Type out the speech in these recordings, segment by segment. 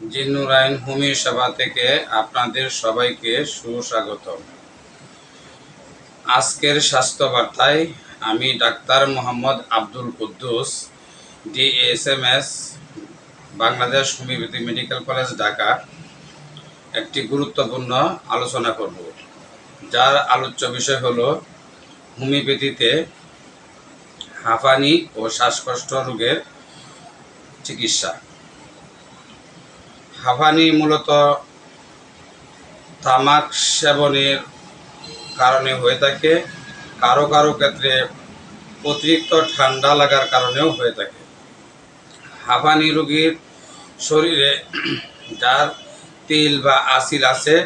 জিন্নুরাইন হুমি সভা থেকে আপনাদের সবাইকে সুস্বাগত আজকের স্বাস্থ্য বার্তায় আমি doctor Mohammad Abdul Quddus, DSMS, Bangladesh homeopathy medical college, Dhaka, একটি গুরুত্বপূর্ণ আলোচনা করব। যার আলোচ্য বিষয় হলো হোমিওপ্যাথিতে হাঁপানি ও শ্বাসকষ্ট রোগের চিকিৎসা। হাঁপানি মূলত তামাক সেবনের কারণে হয়ে থাকে। কারও কারও ক্ষেত্রে অতিরিক্ত ঠান্ডা লাগার কারণেও হয়ে থাকে। হাঁপানি রোগীর শরীরে যার তিল বা আসিল আছে,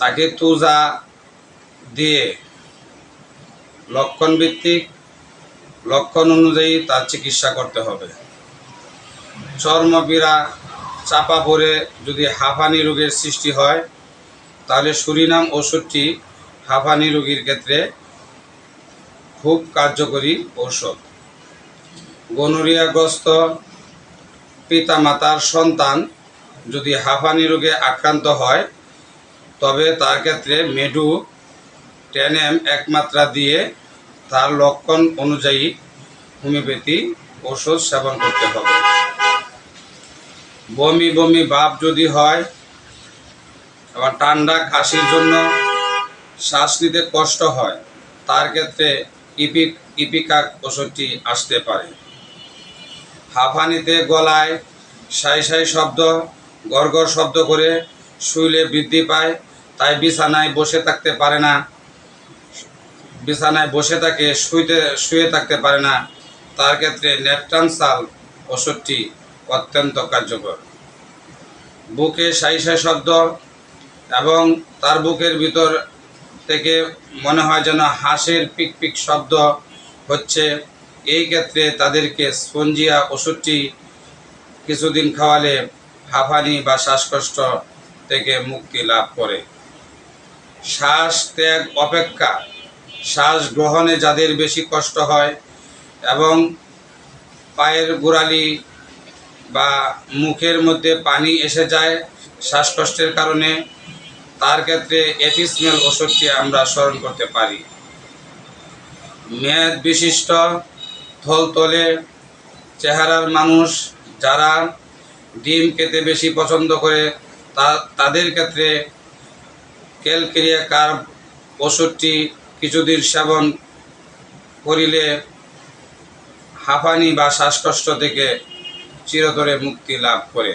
তাকে তুজা দিয়ে লক্ষণ ভিত্তিক লক্ষণ অনুযায়ী তার চিকিৎসা করতে হবে। চর্মপীড়া চাপা পড়ে যদি হাঁপানি রোগের সৃষ্টি হয়, তাহলে সুরিনাম ওষুধটি হাঁপানি রোগীর ক্ষেত্রে খুব কার্যকরী ঔষধ। গনোরিয়াগ্রস্ত পিতামাতার সন্তান যদি হাঁপানি রোগে আক্রান্ত হয়, তবে তার ক্ষেত্রে মেডু টেনএম একমাত্রা দিয়ে তার লক্ষণ অনুযায়ী হোমিওপ্যাথি ওষুধ সেবন করতে হবে। বমি বমি ভাব যদি হয়, আবার ঠান্ডা কাশির জন্য শ্বাস নিতে কষ্ট হয়, তার ক্ষেত্রে ইপিক ইপিকাক ওষুধটি আসতে পারে। হাঁফানিতে গলায় সাই সাই শব্দ গড়গড় শব্দ করে শুইলে বৃদ্ধি পায়, তাই বিছানায় বসে থাকতে পারে না। বিছানায় বসে থাকে শুইতে, শুয়ে থাকতে পারে না। তার ক্ষেত্রে নেপটানসাল ওষুধটি অত্যন্ত কার্যকর। বুকে সাই সাই শব্দ এবং তার বুকের ভিতর থেকে মনে হয় যেন হাঁসের পিক পিক শব্দ হচ্ছে। এই ক্ষেত্রে তাদেরকে স্পঞ্জিয়া ওষুধটি কিছুদিন খাওয়ালে হাঁফানি বা শ্বাসকষ্ট থেকে মুক্তি লাভ করে। শ্বাস ত্যাগ অপেক্ষা, শ্বাস গ্রহণে যাদের বেশি কষ্ট হয় এবং পায়ের গোড়ালি বা মুখের মধ্যে পানি এসে যায় শ্বাসকষ্টের কারণে, তার ক্ষেত্রে এপিসমেল ওষুধটি আমরা স্মরণ করতে পারি। মেয়াদ বিশিষ্ট, থলতলে চেহারার মানুষ যারা ডিম খেতে বেশি পছন্দ করে, তা, তাদের ক্ষেত্রে ক্যালকেরিয়া কার্ব ওষুধটি কিছুদিন সেবন করিলে হাঁপানি বা শ্বাসকষ্ট থেকে চিরতরে মুক্তি লাভ করে।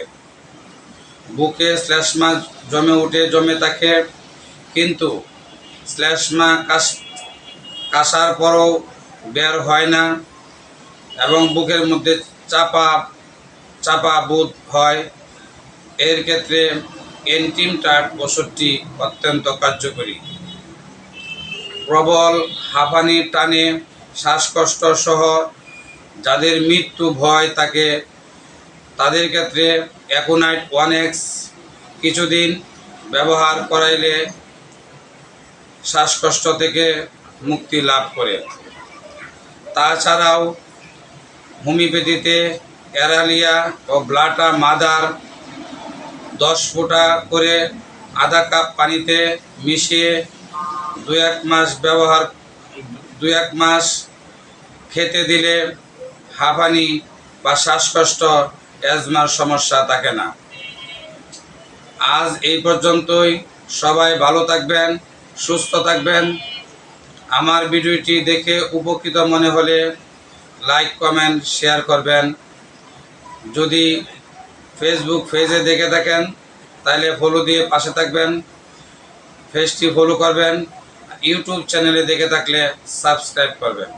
বুকে শ্লেষ্মা জমে উঠে, জমে থাকে। কিন্তু শ্লেষ্মা কাশ, কাশার পরও বের হয় না এবং বুকের মধ্যে চাপা চাপা বোধ হয়। এর ক্ষেত্রে এন্টিমটার ওষুধটি অত্যন্ত কার্যকরী। প্রবল হাঁপানির টানে, শ্বাসকষ্ট সহ যাদের মৃত্যু ভয় থাকে তাদের ক্ষেত্রে অ্যাকোনাইট ওয়ান এক্স কিছুদিন ব্যবহার করাইলে শ্বাসকষ্ট থেকে মুক্তি লাভ করে। তাছাড়াও হোমিওপ্যাথিতে অ্যারালিয়া ও ব্লাটা মাদার দশ ফোঁটা করে আধা কাপ পানিতে মিশিয়ে দু এক মাস ব্যবহার দু এক মাস খেতে দিলে হাঁপানি বা শ্বাসকষ্ট অ্যাজমার সমস্যা থাকে না। আজ এই পর্যন্তই। সবাই ভালো থাকবেন, সুস্থ থাকবেন। আমার ভিডিওটি দেখে উপকৃত মনে হলে লাইক, কমেন্ট, শেয়ার করবেন। যদি ফেসবুক পেজে দেখে থাকেন, তাহলে ফলো দিয়ে পাশে থাকবেন। পেজটি ফলো করবেন। ইউটিউব চ্যানেলে দেখে থাকলে সাবস্ক্রাইব করবেন।